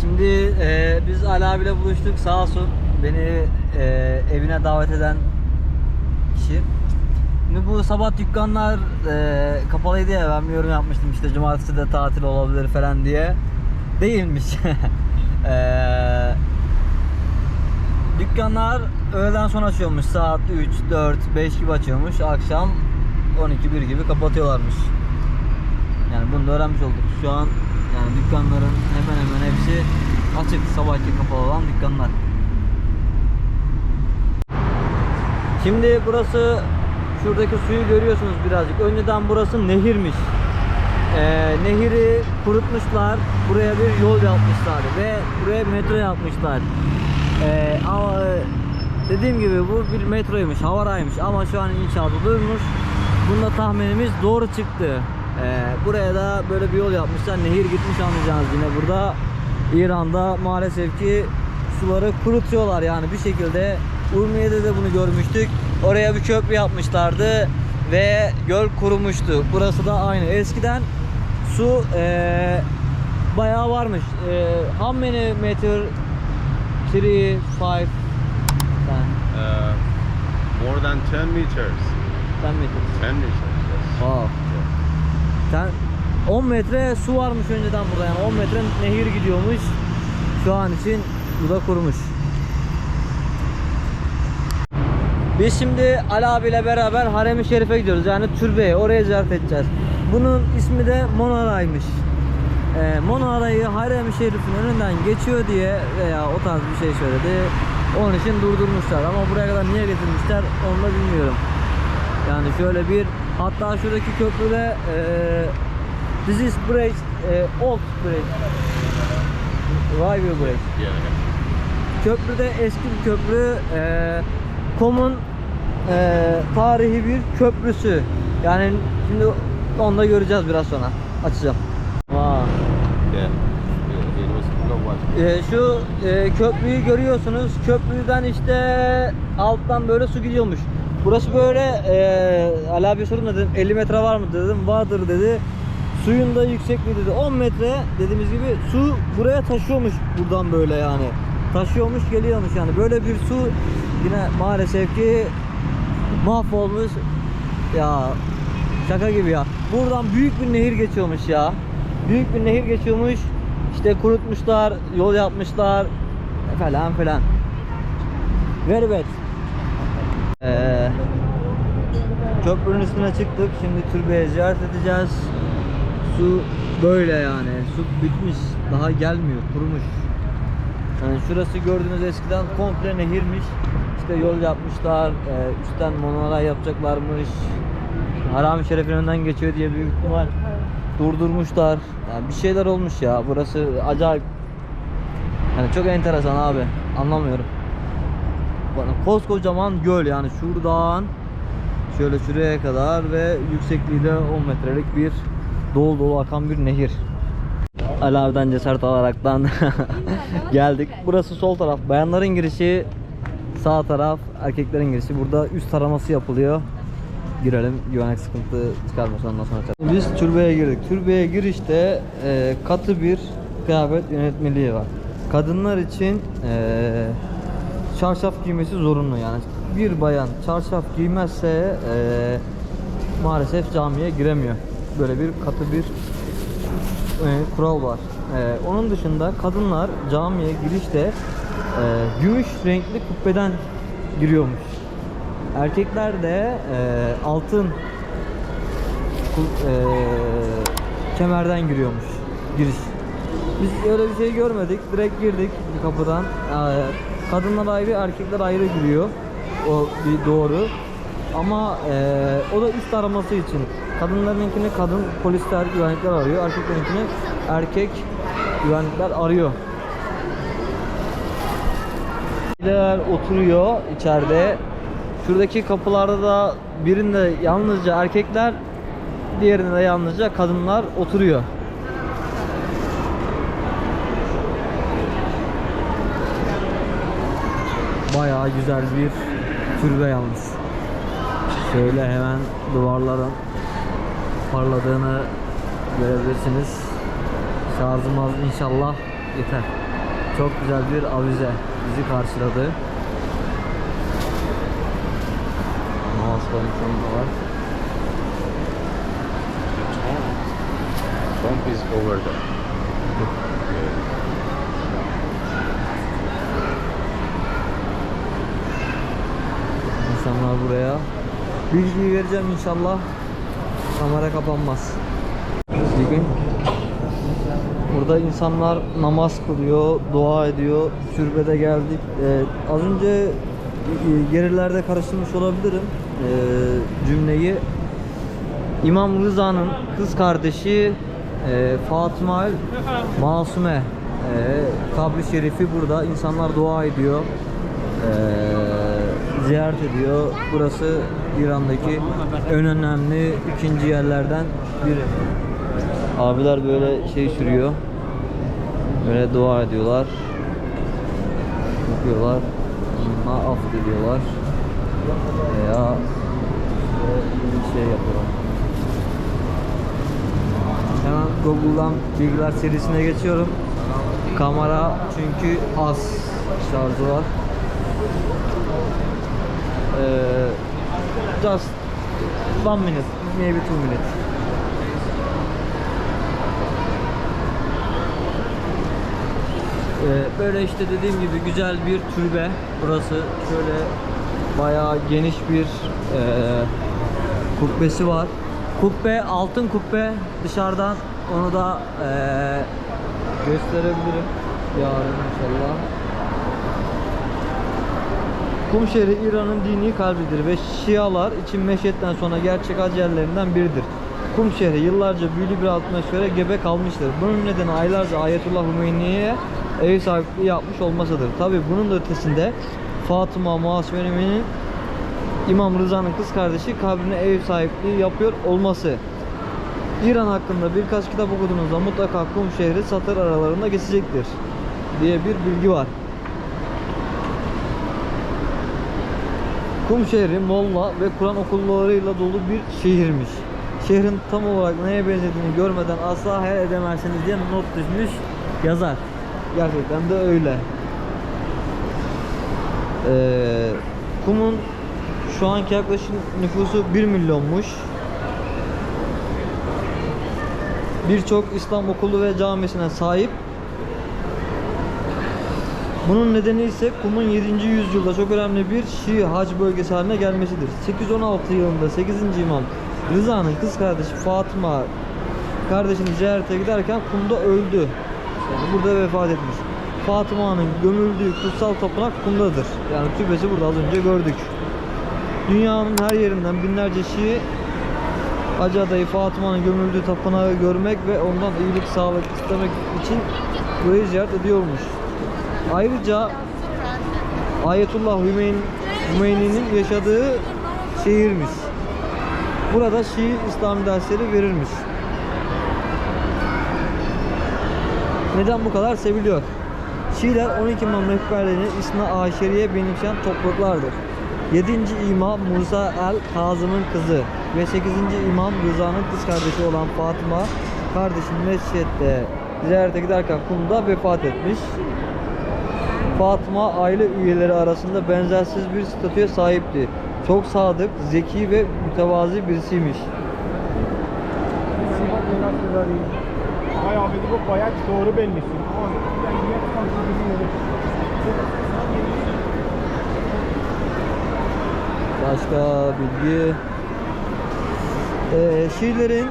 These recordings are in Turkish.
Şimdi e, biz Ali abiyle buluştuk sağ olsun beni e, evine davet eden kişi. Şimdi bu sabah dükkanlar e, kapalıydı ya ben bir yorum yapmıştım işte cumartesi de tatil olabilir falan diye. Değilmiş. e, dükkanlar öğleden sonra açıyormuş saat 3, 4, 5 gibi açıyormuş akşam 12, 1 gibi kapatıyorlarmış. Yani bunu da öğrenmiş olduk. Şu an yani dükkanların hemen hemen hepsi açık. Sabahki kapalı olan dükkanlar. Şimdi burası şuradaki suyu görüyorsunuz birazcık. Önceden burası nehirmiş. Ee, nehiri kurutmuşlar. Buraya bir yol yapmışlar ve buraya metro yapmışlar. Ee, ama e, dediğim gibi bu bir metroymuş, havaraymış ama şu an inşaatı durmuş. Bunda tahminimiz doğru çıktı. Ee, buraya da böyle bir yol yapmışlar. Nehir gitmiş anlayacağınız yine burada. İran'da maalesef ki suları kurutuyorlar yani bir şekilde. Urmiye'de de bunu görmüştük. Oraya bir köprü yapmışlardı ve göl kurumuştu. Burası da aynı. Eskiden su eee bayağı varmış. Eee how many meter? 3, 5, 10 Uh, more than 10 meters. meter. 10 meters. Yes. Wow. Sen 10 metre su varmış önceden burada yani 10 metre nehir gidiyormuş. Şu an için bu da kurumuş. Biz şimdi Ali abiyle beraber Harem-i Şerif'e gidiyoruz. Yani türbeye. Oraya ziyaret edeceğiz. Bunun ismi de Monara'ymış. Ee, Monara'yı Harem-i Şerif'in önünden geçiyor diye veya o tarz bir şey söyledi. Onun için durdurmuşlar. Ama buraya kadar niye getirmişler onu da bilmiyorum. Yani şöyle bir hatta şuradaki köprüde eee this is bridge eee, old bridge railway bridge Yeah. köprüde eski bir köprü eee Kom'un eee, tarihi bir köprüsü yani şimdi onu da göreceğiz biraz sonra açacağım. Yeah. Ee, şu e, köprüyü görüyorsunuz. Köprüden işte alttan böyle su gidiyormuş. Burası böyle e, Ali abi sordum da dedim 50 metre var mı dedim. Vardır dedi. Suyun da yüksekliği dedi 10 metre dediğimiz gibi su buraya taşıyormuş buradan böyle yani. Taşıyormuş geliyormuş yani. Böyle bir su yine maalesef ki mahvolmuş. Ya şaka gibi ya. Buradan büyük bir nehir geçiyormuş ya. Büyük bir nehir geçiyormuş. İşte kurutmuşlar, yol yapmışlar falan filan. Very bad. Ee, köprünün üstüne çıktık. Şimdi türbeye ziyaret edeceğiz. Su böyle yani. Su bitmiş. Daha gelmiyor. Kurumuş. Yani şurası gördüğünüz eskiden komple nehirmiş. İşte yol yapmışlar. E, üstten monoray yapacaklarmış. Haram-ı Şerif'in önünden geçiyor diye büyük ihtimal durdurmuşlar. Yani bir şeyler olmuş ya. Burası acayip. Yani çok enteresan abi. Anlamıyorum. Bana koskocaman göl yani şuradan şöyle şuraya kadar ve yüksekliği de 10 metrelik bir dolu dolu akan bir nehir. Ali abiden cesaret alaraktan geldik. Burası sol taraf. Bayanların girişi sağ taraf. Erkeklerin girişi. Burada üst taraması yapılıyor. Girelim. Güvenlik sıkıntı çıkarmasın ondan sonra. çıkalım. Biz türbeye girdik. Türbeye girişte e, katı bir kıyafet yönetmeliği var. Kadınlar için e, çarşaf giymesi zorunlu yani. Bir bayan çarşaf giymezse e, maalesef camiye giremiyor. Böyle bir katı bir e, kural var. E, onun dışında kadınlar camiye girişte e, gümüş renkli kubbeden giriyormuş. Erkekler de e, altın e, kemerden giriyormuş giriş. Biz öyle bir şey görmedik. Direkt girdik kapıdan. E, kadınlar ayrı, erkekler ayrı giriyor. O bir doğru. Ama e, o da üst araması için. Kadınlarınkini kadın polisler, güvenlikler arıyor. Erkeklerinkini erkek güvenlikler arıyor. Aileler oturuyor içeride. Şuradaki kapılarda da birinde yalnızca erkekler, diğerinde de yalnızca kadınlar oturuyor. Bayağı güzel bir türbe yalnız. Şöyle hemen duvarların parladığını görebilirsiniz. Şarjımız inşallah yeter. Çok güzel bir avize bizi karşıladı. Mouse falan da var. Trump is over there. İnsanlar buraya bilgiyi vereceğim inşallah. Kamera kapanmaz. Bir gün burada insanlar namaz kılıyor, dua ediyor. Türbede geldik. Ee, az önce e, gerilerde karıştırmış olabilirim ee, cümleyi. İmam Rıza'nın kız kardeşi e, Fatıma Masume e, kabri şerifi burada. İnsanlar dua ediyor. E, ziyaret ediyor. Burası İran'daki en önemli ikinci yerlerden biri. Abiler böyle şey sürüyor. Böyle dua ediyorlar. Okuyorlar. Ona af diliyorlar. Veya şey yapıyorlar. Hemen Google'dan bilgiler serisine geçiyorum. Kamera çünkü az şarjı var. Ee, just one minute, maybe two minutes. Ee, böyle işte dediğim gibi güzel bir türbe. Burası şöyle bayağı geniş bir e, kubbesi var. Kubbe, altın kubbe dışarıdan onu da e, gösterebilirim yarın inşallah. Kum şehri İran'ın dini kalbidir ve Şialar için Meşhed'den sonra gerçek hac yerlerinden biridir. Kum şehri yıllarca büyülü bir atmosfere gebe kalmıştır. Bunun nedeni aylarca Ayetullah Hümeyni'ye ev sahipliği yapmış olmasıdır. Tabi bunun da ötesinde Fatıma Muhasmene'nin İmam Rıza'nın kız kardeşi kabrine ev sahipliği yapıyor olması. İran hakkında birkaç kitap okuduğunuzda mutlaka Kum şehri satır aralarında geçecektir diye bir bilgi var. Kum şehri molla ve Kur'an okullarıyla dolu bir şehirmiş. Şehrin tam olarak neye benzediğini görmeden asla hayal edemezsiniz diye not düşmüş yazar. Gerçekten de öyle. Ee, Kum'un şu anki yaklaşık nüfusu 1 milyonmuş. Birçok İslam okulu ve camisine sahip. Bunun nedeni ise Kum'un 7. yüzyılda çok önemli bir Şii hac bölgesi haline gelmesidir. 816 yılında 8. İmam Rıza'nın kız kardeşi Fatıma kardeşini ziyarete giderken Kum'da öldü. Yani burada vefat etmiş. Fatıma'nın gömüldüğü kutsal tapınak Kum'dadır. Yani türbesi burada az önce gördük. Dünyanın her yerinden binlerce Şii Hacı adayı Fatıma'nın gömüldüğü tapınağı görmek ve ondan iyilik sağlık istemek için burayı ziyaret ediyormuş. Ayrıca Ayetullah Hümeyn, Hümeyni'nin yaşadığı şehirmiş. Burada Şii İslam dersleri verilmiş. Neden bu kadar seviliyor? Şiiler 12 imam rehberliğini İsna Aşeriye benimseyen topluluklardır. 7. İmam Musa el Kazım'ın kızı ve 8. İmam Rıza'nın kız kardeşi olan Fatıma kardeşini mescitte ziyarete giderken Kum'da vefat etmiş. Fatıma aile üyeleri arasında benzersiz bir statüye sahipti. Çok sadık, zeki ve mütevazi birisiymiş. Bayağı bu bayağı doğru bellisin. Başka bilgi. Ee, Şiirlerin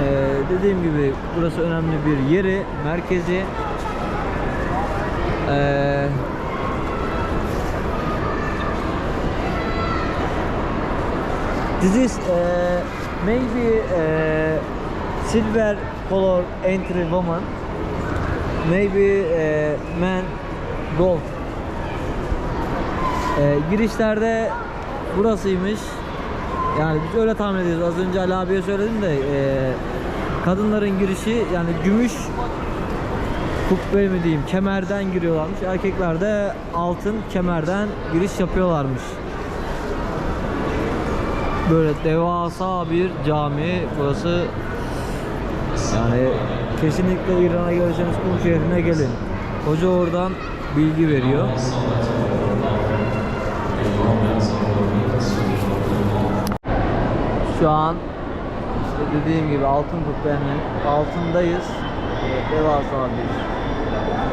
ee, dediğim gibi burası önemli bir yeri, merkezi. Ee, this is uh, maybe uh, silver color entry woman, maybe uh, man gold. Ee, girişlerde burasıymış. Yani biz öyle tahmin ediyoruz. Az önce Ali abiye söyledim de e, kadınların girişi yani gümüş kubbe mi diyeyim kemerden giriyorlarmış. Erkekler de altın kemerden giriş yapıyorlarmış. Böyle devasa bir cami burası. Yani kesinlikle İran'a gelirseniz Kum şehrine gelin. Hoca oradan bilgi veriyor. Şu an işte dediğim gibi altın kubbenin altındayız. Ee, Devasa bir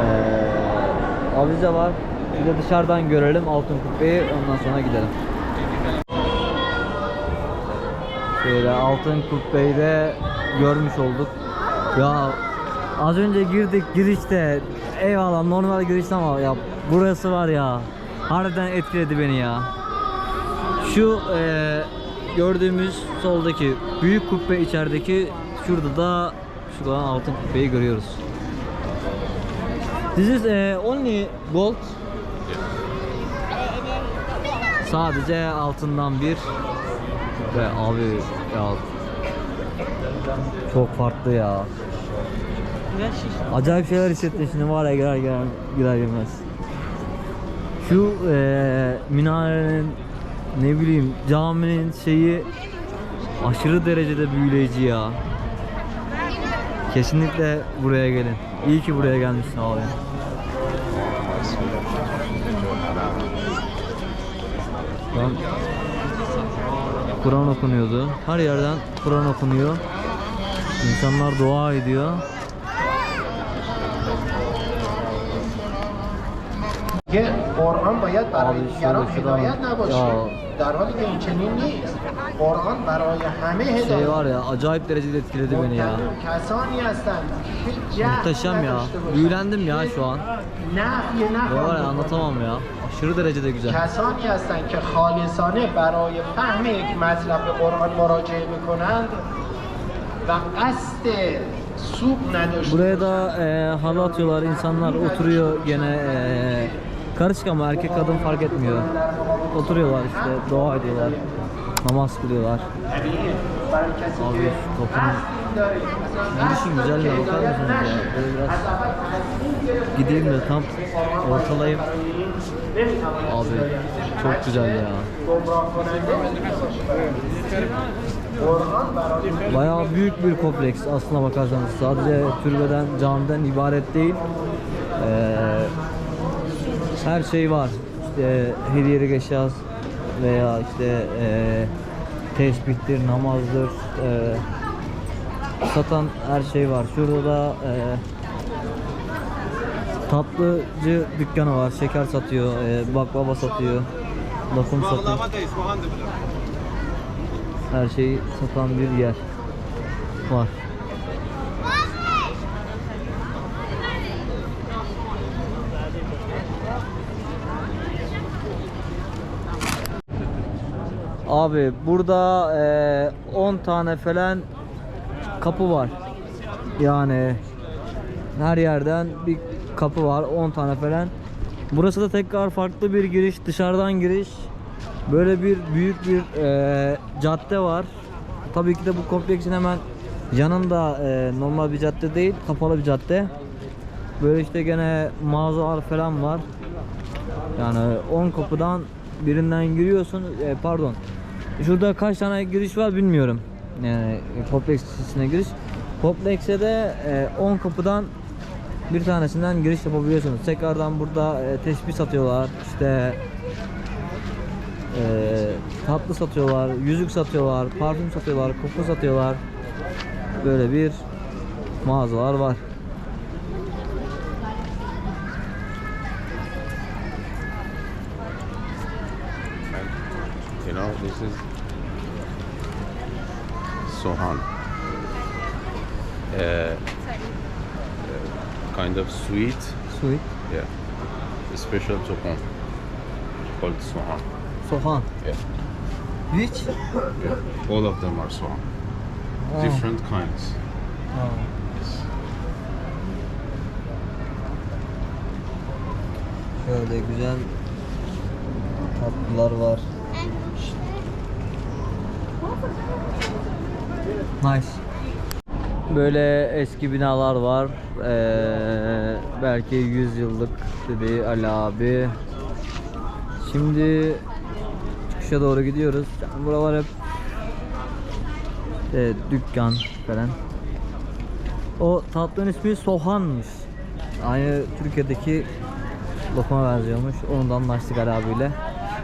ee, avize var. Bir de dışarıdan görelim altın kubbeyi ondan sonra gidelim. Şöyle altın kubbeyi de görmüş olduk. Ya az önce girdik girişte eyvallah normal girişte ama ya burası var ya harbiden etkiledi beni ya. Şu eee, gördüğümüz soldaki büyük kubbe içerideki şurada da şurada altın kubbeyi görüyoruz. This is eee, only gold. Sadece altından bir ve abi ya çok farklı ya. Acayip şeyler hissettim şimdi var ya girer girer girer girmez. Şu eee minarenin ne bileyim caminin şeyi aşırı derecede büyüleyici ya. Kesinlikle buraya gelin. İyi ki buraya gelmişsin abi. Lan Kur'an okunuyordu. Her yerden Kur'an okunuyor. İnsanlar dua ediyor. که قرآن باید برای آبی دیگران شده شدن. هدایت نباشه یا. در حالی که این چنین نیست قرآن برای همه Şey هدایت var ya acayip derecede etkiledi beni ya. مبتدع کسانی هستند که هیچ جهل Muhteşem ya. نداشته باشند. Büyülendim ya şu an. نفی Ve var ya نخواهند anlatamam ya. Aşırı derecede güzel. کسانی هستند که خالصانه برای فهم یک مطلب به قرآن مراجعه میکنند و قصد سوق نداشته Buraya da e, halı atıyorlar. insanlar oturuyor gene e, Karışık ama erkek kadın fark etmiyor. Oturuyorlar işte, dua ediyorlar. Namaz kılıyorlar. Abi şu kapının... Ben düşün güzelliğe bakar mısınız ya? Böyle biraz gideyim de tam ortalayayım. Abi çok güzel ya. Bayağı büyük bir kompleks aslına bakarsanız. Sadece türbeden, camiden ibaret değil. Ee, her şey var. İşte hediyelik eşya veya işte e, tesbihtir, namazdır, e, satan her şey var. Şurada da e, tatlıcı dükkanı var. Şeker satıyor, e, baklava satıyor, lokum satıyor. Her şeyi satan bir yer var. Abi burada 10 tane falan kapı var. Yani her yerden bir kapı var 10 tane falan. Burası da tekrar farklı bir giriş, dışarıdan giriş. Böyle bir büyük bir eee, cadde var. Tabii ki de bu kompleksin hemen yanında eee, normal bir cadde değil, kapalı bir cadde. Böyle işte gene mağazalar falan var. Yani 10 kapıdan birinden giriyorsun. e, pardon. Şurada kaç tane giriş var bilmiyorum. Yani kompleks içine giriş. Komplekse de e, 10 kapıdan bir tanesinden giriş yapabiliyorsunuz. Tekrardan burada e, teşbih satıyorlar. İşte e, tatlı satıyorlar, yüzük satıyorlar, parfüm satıyorlar, koku satıyorlar. Böyle bir mağazalar var. You know, this is Sohan. Uh, kind of sweet. Sweet. Yeah. Special Sohan. Called Sohan. Sohan. Yeah. Which? yeah. All of them are Sohan. Oh. Different kinds. Oh. Yes. Şöyle güzel tatlılar var. Nice. Böyle eski binalar var. Ee, belki 100 yıllık dedi Ali abi. Şimdi çıkışa doğru gidiyoruz. Yani buralar hep işte dükkan falan. O tatlının ismi sohanmış. Aynı Türkiye'deki lokma benziyormuş. Onu da anlaştık Ali abiyle.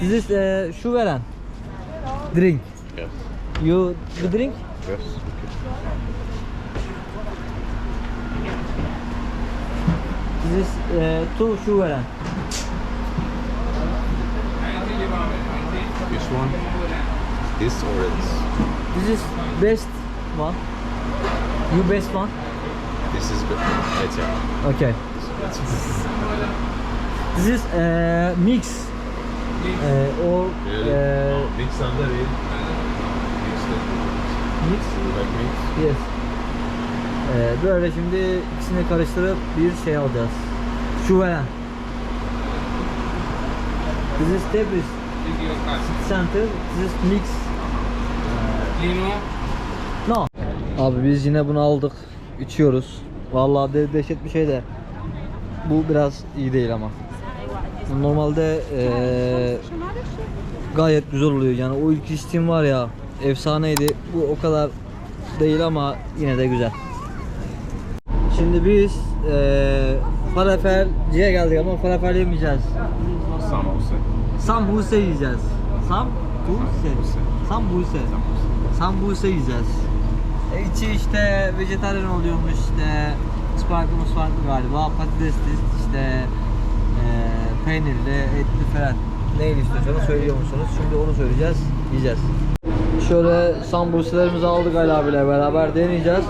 This is eh, şu veren. Drink. Yes. You the drink? Yes. This is eh, two veren. Which one? This or this? This is best one. You best one. This is be- better. Okay. This is better. This is eh, mix. Eh, or eh, Mix under it. Mix like mix. Yes. Ee, böyle şimdi ikisini karıştırıp bir şey alacağız. Şu veren. This is Tebris City Center. This is mix. No. Abi biz yine bunu aldık. içiyoruz. Vallahi de dehşet bir şey de. Bu biraz iyi değil ama. Normalde eee, gayet güzel oluyor. Yani o ilk içtiğim var ya efsaneydi. Bu o kadar değil ama yine de güzel. Şimdi biz eee falafelciye geldik ama falafel yemeyeceğiz. Samosa. Sambuse yiyeceğiz. Sambuse. Sambuse. Sambuse yiyeceğiz. E içi işte vejetaryen oluyormuş işte ıspanaklı ıspanaklı galiba patatesli işte e, peynirli etli falan neyi istiyorsanız söylüyor musunuz? Şimdi onu söyleyeceğiz yiyeceğiz. Şöyle sambuselerimizi aldık Ali abiyle beraber deneyeceğiz.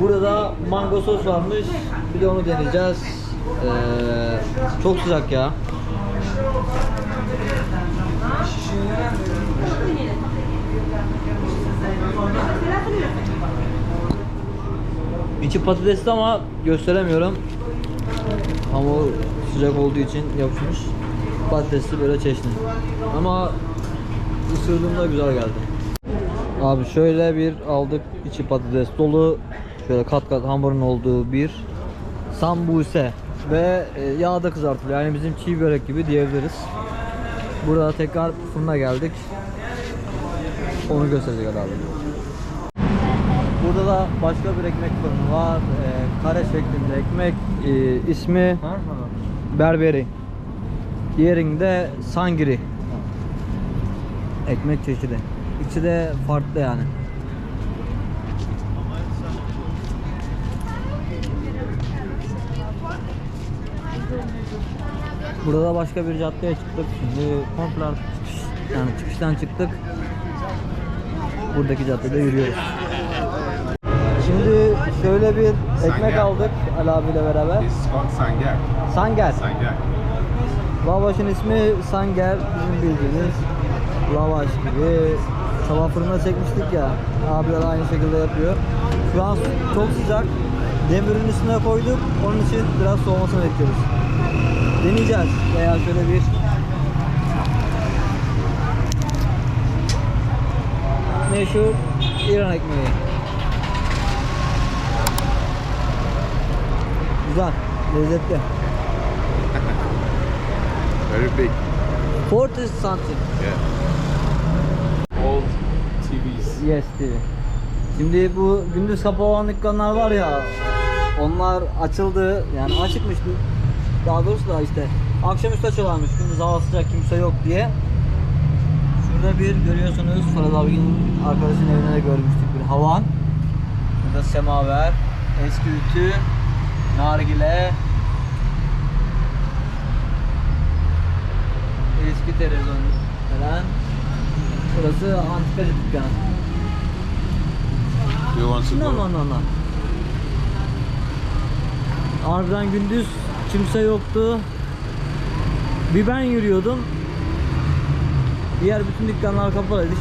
Burada da mango sos varmış. Bir de onu deneyeceğiz. Ee, çok sıcak ya. İçi patatesli ama gösteremiyorum. Hamur sıcak olduğu için yapışmış. Patatesli böyle çeşni. Ama ısırdığımda güzel geldi. Abi şöyle bir aldık içi patates dolu. Şöyle kat kat hamurun olduğu bir sambuse ve e, yağda kızartılıyor. Yani bizim çiğ börek gibi diyebiliriz. Burada tekrar fırına geldik. Onu gösterecek abi. Burada da başka bir ekmek fırını var. Ee, kare şeklinde ekmek. Ee, ismi Berberi. Diğerinde Sangiri. Ekmek çeşidi. İkisi de farklı yani. Burada da başka bir caddeye çıktık. Şimdi komple çıkış, yani çıkıştan çıktık. Buradaki caddede yürüyoruz. Şimdi şöyle bir ekmek aldık Ali abiyle beraber. Sanger. Sanger. Lavaşın ismi Sanger bizim bildiğimiz lavaş gibi. Sabah fırında çekmiştik ya. Abiler aynı şekilde yapıyor. Şu an çok sıcak. Demirin üstüne koyduk. Onun için biraz soğumasını bekliyoruz. Deneyeceğiz. Veya şöyle bir meşhur İran ekmeği. Güzel, lezzetli. Very big. 40 santim. Yeah. Yes TV. Şimdi bu gündüz kapalı olan dükkanlar var ya onlar açıldı yani açıkmış daha doğrusu da işte akşamüstü açıyorlarmış gündüz hava sıcak kimse yok diye. Şurada bir görüyorsunuz Fırat abinin arkadaşının evine de görmüştük bir havan. Burada semaver, eski ütü, nargile, eski televizyon falan. Burası antikacı dükkanı. You want to No go? no no no. Harbiden gündüz kimse yoktu. Bir ben yürüyordum. Diğer bütün dükkanlar kapalıydı.